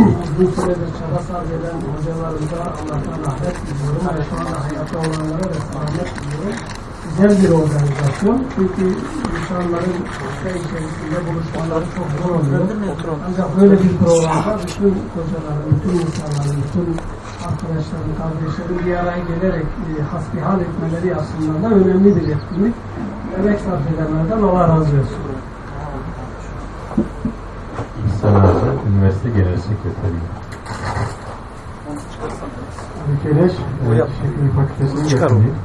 uzun süredir çaba sarf eden hocalarımıza Allah'tan rahmet diliyorum ve şu anda hayatta olanlara da selamet diliyorum. Güzel bir organizasyon çünkü insanların hafta içerisinde buluşmaları çok zor oluyor. Ancak böyle bir programda bütün hocaların, bütün insanların, bütün arkadaşların, kardeşlerin bir araya gelerek e, hasbihal etmeleri aslında da önemli bir etkinlik. Emek sarf edenlerden Allah razı olsun. Üniversite Genel Sekreteriyim. Ali Keleş, evet, Şekil Fakültesi'nin yakınıyım.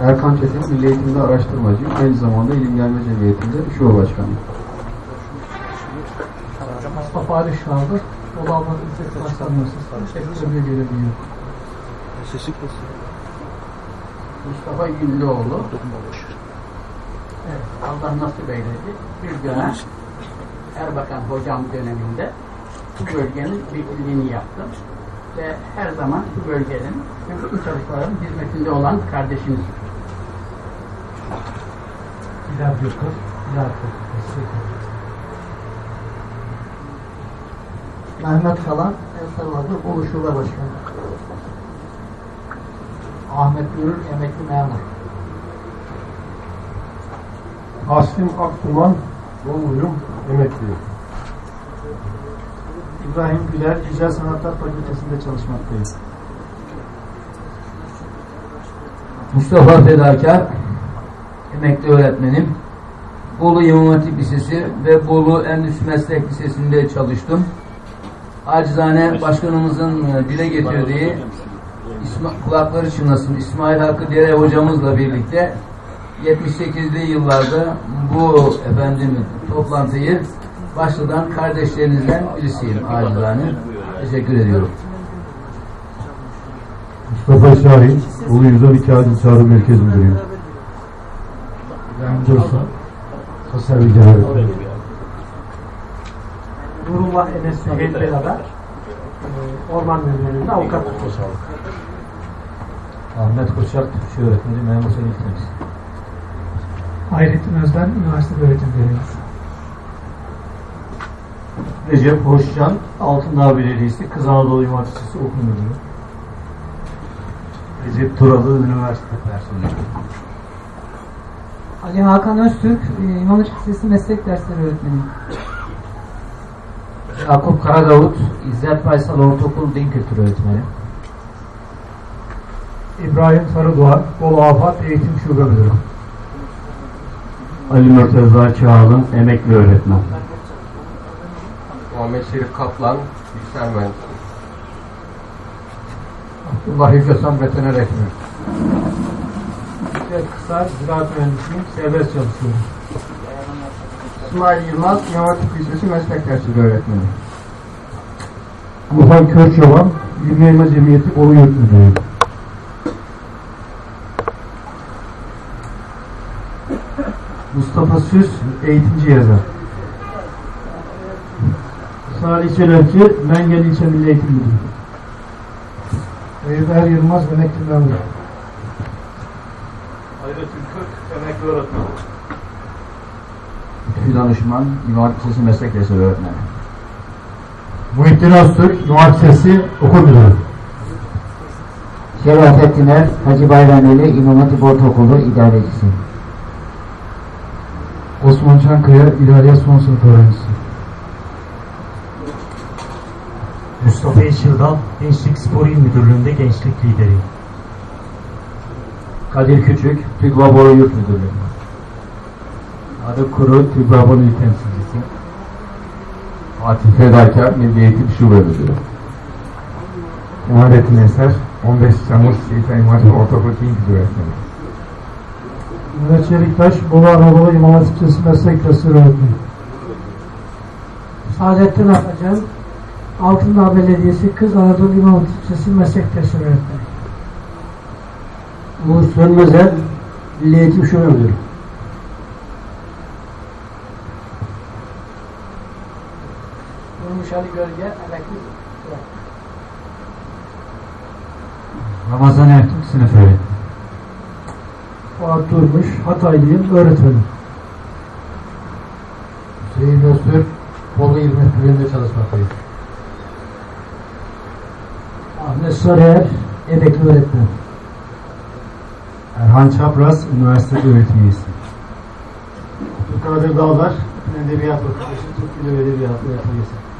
Erkan Çetin, Milli Eğitimde araştırmacıyım. Aynı zamanda İlim Gelme Cemiyeti'nde şube başkanıyım. Mustafa Ali Şahdır, Dolabı Üniversitesi Başkanlığı Sektörüne gelebiliyor. Mustafa Günlüoğlu. Evet, Allah nasip eyledi. Bir dönem Erbakan hocam döneminde bu bölgenin vekilliğini yaptım. Ve her zaman bu bölgenin bütün çalışmaların hizmetinde olan kardeşiniz. Bilal Gürkır, Bilal Fakültesi. Mehmet Kalan, El Salvador Bolu Şube Başkanı. Ahmet Gürür, emekli memur. Aslim Aktuman, Boluyum, emekliyim. İbrahim Güler, Güzel Sanatlar Fakültesi'nde çalışmaktayım. Mustafa Fedakar, emekli öğretmenim. Bolu İmam Hatip Lisesi ve Bolu Endüstri Meslek Lisesi'nde çalıştım. Acizane başkanımızın e, dile getirdiği İsma, kulakları çınlasın İsmail Hakkı Dere hocamızla birlikte 78'li yıllarda bu efendim toplantıyı başladan kardeşlerinizden birisiyim acizane. Teşekkür ediyorum. Mustafa Şahin, Ulu 112 Acil Çağrı Merkezi Müdürüyüm. İbrahim Dursun, Sosyal Bilgiler Öğretmeni. Nurullah Enes Süheyl beraber e, Orman Müdürlüğü'nde avukat tutuyoruz. Ahmet Koçak, Türkçe öğretmeni, memur sen ilk Hayrettin Özden, üniversite öğretim görevlisi. Recep Hoşcan, Altındağ Belediyesi, Kız Anadolu Hatip Okul Müdürü. Recep Turalı, Üniversite Personeli. Ali Hakan Öztürk, e, İmam Hatip Lisesi Meslek Dersleri Öğretmeni. Yakup Karadavut, İzzet Faysal Ortaokul Din Kültürü Öğretmeni. İbrahim Sarıdoğan, Bolu Afat Eğitim Şube Müdürü. Ali Murtaza Çağalın, emekli öğretmen. Muhammed Şerif Kaplan, Bilgisayar Mühendisi. Abdullah Hücasan, veteriner hekimi. Ve kısa ziraat mühendisiyim, serbest çalışıyorum. İsmail Yılmaz, Hatip Lisesi Meslek Dersleri öğretmeni. Muhan Körçovan, Elma Cemiyeti Bolu Yurt Müdürü. Mustafa Süs, eğitimci yazar. Salih Çelerci, Mengel İlçe Milli Eğitim Müdürü. Eyüp Yılmaz, emekli memur. Hayrettin Kırk, emekli öğretmen. Lütfi Danışman, Hatip Lisesi Meslek Lisesi Öğretmeni. Muhittin Öztürk, Üniversitesi Okul Müdürü. Şerafettin Er, Hacı Bayrameli, İmam Hatip Ortaokulu idarecisi. Osman Çankaya, İlahiyat Son Sınıf Öğrencisi. Mustafa Yeşildal, Gençlik Spor İl Müdürlüğü'nde gençlik lideri. Kadir Küçük, TÜGVA Bolu Yurt Müdürlüğü. Adı Kuru, TÜGVAB'ın il temsilcisi. Fatih Fedakar, Milli Eğitim Şube Müdürü. Muhammedin Eser, 15 Temmuz Şehit İmam Ortaokul İngiliz Öğretmeni. Mehmet Çeliktaş, Bolu Anadolu İmam Hatip Lisesi Meslek Dersleri Öğretmeni. Saadettin Akacan, Altındağ Belediyesi Kız Anadolu İmam Hatip Lisesi Meslek Dersleri Öğretmeni. Uğur Sönmezer, Milli Eğitim Şube Müdürü. Durmuş Ali Gölge, emekli Ramazan Ertürk, sınıf öğretmeni. Fuat Durmuş, Hataylıyım, öğretmenim. Hüseyin Öztürk, Bolu İl Müftülüğü'nde çalışmaktayım. Ahmet Sarıyer, emekli öğretmen. Erhan Çapraz, üniversitede öğretim üyesi. Abdülkadir Dağlar, Edebiyat Fakültesi, Türk Dili ve Edebiyatı öğretim üyesi.